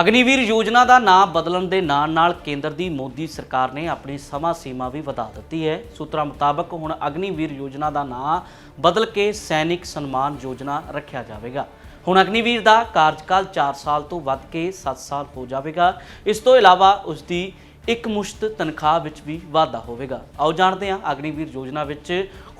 ਅਗਨੀਵੀਰ ਯੋਜਨਾ ਦਾ ਨਾਮ ਬਦਲਣ ਦੇ ਨਾਲ ਨਾਲ ਕੇਂਦਰ ਦੀ ਮੋਦੀ ਸਰਕਾਰ ਨੇ ਆਪਣੀ ਸਮਾਂ ਸੀਮਾ ਵੀ ਵਧਾ ਦਿੱਤੀ ਹੈ। ਸੂਤਰਾਂ ਮੁਤਾਬਕ ਹੁਣ ਅਗਨੀਵੀਰ ਯੋਜਨਾ ਦਾ ਨਾਮ ਬਦਲ ਕੇ ਸੈਨਿਕ ਸਨਮਾਨ ਯੋਜਨਾ ਰੱਖਿਆ ਜਾਵੇਗਾ। ਹੁਣ ਅਗਨੀਵੀਰ ਦਾ ਕਾਰਜਕਾਲ 4 ਸਾਲ ਤੋਂ ਵੱਧ ਕੇ 7 ਸਾਲ ਹੋ ਜਾਵੇਗਾ। ਇਸ ਤੋਂ ਇਲਾਵਾ ਉਸ ਦੀ ਇੱਕ ਮੁਸ਼ਤ ਤਨਖਾਹ ਵਿੱਚ ਵੀ ਵਾਧਾ ਹੋਵੇਗਾ। ਆਓ ਜਾਣਦੇ ਹਾਂ ਅਗਨੀਵੀਰ ਯੋਜਨਾ ਵਿੱਚ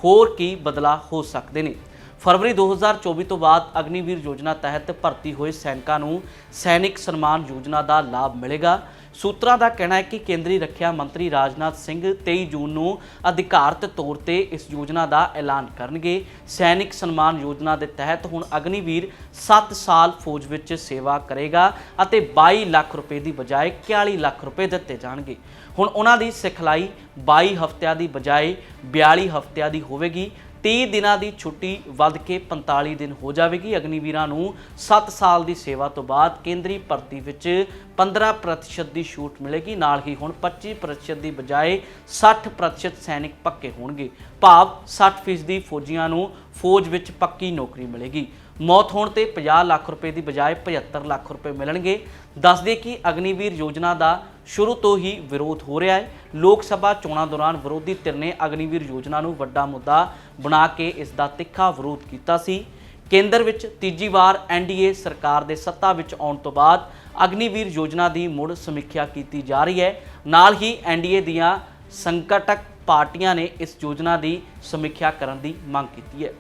ਹੋਰ ਕੀ ਬਦਲਾਅ ਹੋ ਸਕਦੇ ਨੇ। ਫਰਵਰੀ 2024 ਤੋਂ ਬਾਅਦ ਅਗਨੀਵੀਰ ਯੋਜਨਾ ਤਹਿਤ ਭਰਤੀ ਹੋਏ ਸੈਨਿਕਾਂ ਨੂੰ ਸੈਨਿਕ ਸਨਮਾਨ ਯੋਜਨਾ ਦਾ ਲਾਭ ਮਿਲੇਗਾ। ਸੂਤਰਾਂ ਦਾ ਕਹਿਣਾ ਹੈ ਕਿ ਕੇਂਦਰੀ ਰੱਖਿਆ ਮੰਤਰੀ ਰਾਜਨਾਥ ਸਿੰਘ 23 ਜੂਨ ਨੂੰ ਅਧਿਕਾਰਤ ਤੌਰ ਤੇ ਇਸ ਯੋਜਨਾ ਦਾ ਐਲਾਨ ਕਰਨਗੇ। ਸੈਨਿਕ ਸਨਮਾਨ ਯੋਜਨਾ ਦੇ ਤਹਿਤ ਹੁਣ ਅਗਨੀਵੀਰ 7 ਸਾਲ ਫੌਜ ਵਿੱਚ ਸੇਵਾ ਕਰੇਗਾ ਅਤੇ 22 ਲੱਖ ਰੁਪਏ ਦੀ ਬਜਾਏ 41 ਲੱਖ ਰੁਪਏ ਦਿੱਤੇ ਜਾਣਗੇ। ਹੁਣ ਉਹਨਾਂ ਦੀ ਸਿਖਲਾਈ 22 ਹਫ਼ਤਿਆਂ ਦੀ ਬਜਾਏ 42 ਹਫ਼ਤਿਆਂ ਦੀ ਹੋਵੇਗੀ। 30 ਦਿਨਾਂ ਦੀ ਛੁੱਟੀ ਵੱਧ ਕੇ 45 ਦਿਨ ਹੋ ਜਾਵੇਗੀ। ਅਗਨੀਵੀਰਾਂ ਨੂੰ 7 ਸਾਲ ਦੀ ਸੇਵਾ ਤੋਂ ਬਾਅਦ ਕੇਂਦਰੀ ਭਰਤੀ ਵਿੱਚ 15% ਦੀ ਛੂਟ ਮਿਲੇਗੀ। ਨਾਲ ਹੀ ਹੁਣ 25% ਦੀ ਬਜਾਏ 60% ਸੈਨਿਕ ਪੱਕੇ ਹੋਣਗੇ। ਭਾਵ 60% ਦੀ ਫੌਜੀਆਂ ਨੂੰ ਫੌਜ ਵਿੱਚ ਪੱਕੀ ਨੌਕਰੀ ਮਿਲੇਗੀ। ਮੌਤ ਹੋਣ ਤੇ 50 ਲੱਖ ਰੁਪਏ ਦੀ ਬਜਾਏ 75 ਲੱਖ ਰੁਪਏ ਮਿਲਣਗੇ। ਦੱਸਦੇ ਕਿ ਅਗਨੀਵੀਰ ਯੋਜਨਾ ਦਾ ਸ਼ੁਰੂ ਤੋਂ ਹੀ ਵਿਰੋਧ ਹੋ ਰਿਹਾ ਹੈ। ਲੋਕ ਸਭਾ ਚੋਣਾਂ ਦੌਰਾਨ ਵਿਰੋਧੀ ਧਿਰ ਨੇ ਅਗਨੀਵੀਰ ਯੋਜਨਾ ਨੂੰ ਵੱਡਾ ਮੁੱਦਾ ਬਣਾ ਕੇ ਇਸ ਦਾ ਤਿੱਖਾ ਵਿਰੋਧ ਕੀਤਾ ਸੀ। ਕੇਂਦਰ ਵਿੱਚ ਤੀਜੀ ਵਾਰ ਐਨਡੀਏ ਸਰਕਾਰ ਦੇ ਸੱਤਾ ਵਿੱਚ ਆਉਣ ਤੋਂ ਬਾਅਦ ਅਗਨੀਵੀਰ ਯੋਜਨਾ ਦੀ ਮੁੜ ਸਮੀਖਿਆ ਕੀਤੀ ਜਾ ਰਹੀ ਹੈ। ਨਾਲ ਹੀ ਐਨਡੀਏ ਦੀਆਂ ਸੰਕਟਕ ਪਾਰਟੀਆਂ ਨੇ ਇਸ ਯੋਜਨਾ ਦੀ ਸਮੀਖਿਆ ਕਰਨ ਦੀ ਮੰਗ ਕੀਤੀ ਹੈ।